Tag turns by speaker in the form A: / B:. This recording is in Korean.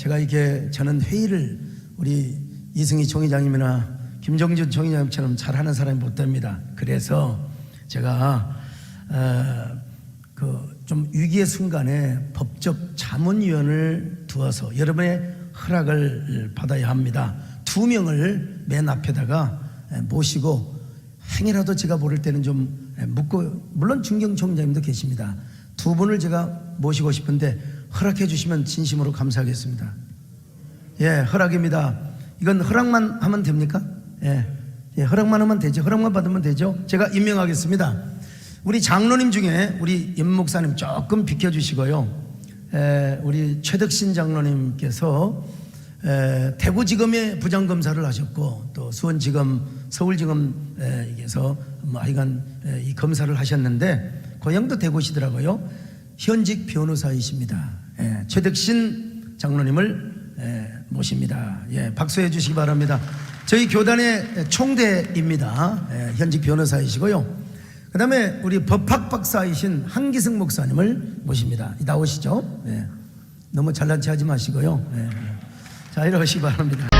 A: 제가 이렇게 저는 회의를 우리 이승희 총회장님이나 김정준 총회장님처럼 잘하는 사람이 못 됩니다. 그래서 제가 어, 그좀 위기의 순간에 법적 자문위원을 두어서 여러분의 허락을 받아야 합니다. 두 명을 맨 앞에다가 모시고 행이라도 제가 모를 때는 좀 묻고 물론 중경 총장님도 계십니다. 두 분을 제가 모시고 싶은데 허락해 주시면 진심으로 감사하겠습니다. 예, 허락입니다. 이건 허락만 하면 됩니까? 예, 예, 허락만 하면 되죠. 허락만 받으면 되죠. 제가 임명하겠습니다. 우리 장로님 중에 우리 임 목사님 조금 비켜주시고요. 에, 우리 최덕신 장로님께서 에, 대구지검에 부장검사를 하셨고 또 수원지검, 서울지검에서 뭐 하여간 에, 이 검사를 하셨는데 고향도 대구시더라고요. 현직 변호사이십니다. 예, 최덕신 장로님을 에, 모십니다. 예, 박수해 주시기 바랍니다. 저희 교단의 총대입니다. 예, 현직 변호사이시고요. 그 다음에 우리 법학 박사이신 한기승 목사님을 모십니다. 나오시죠? 예. 너무 잘난 체 하지 마시고요. 예. 자, 이러시기 바랍니다.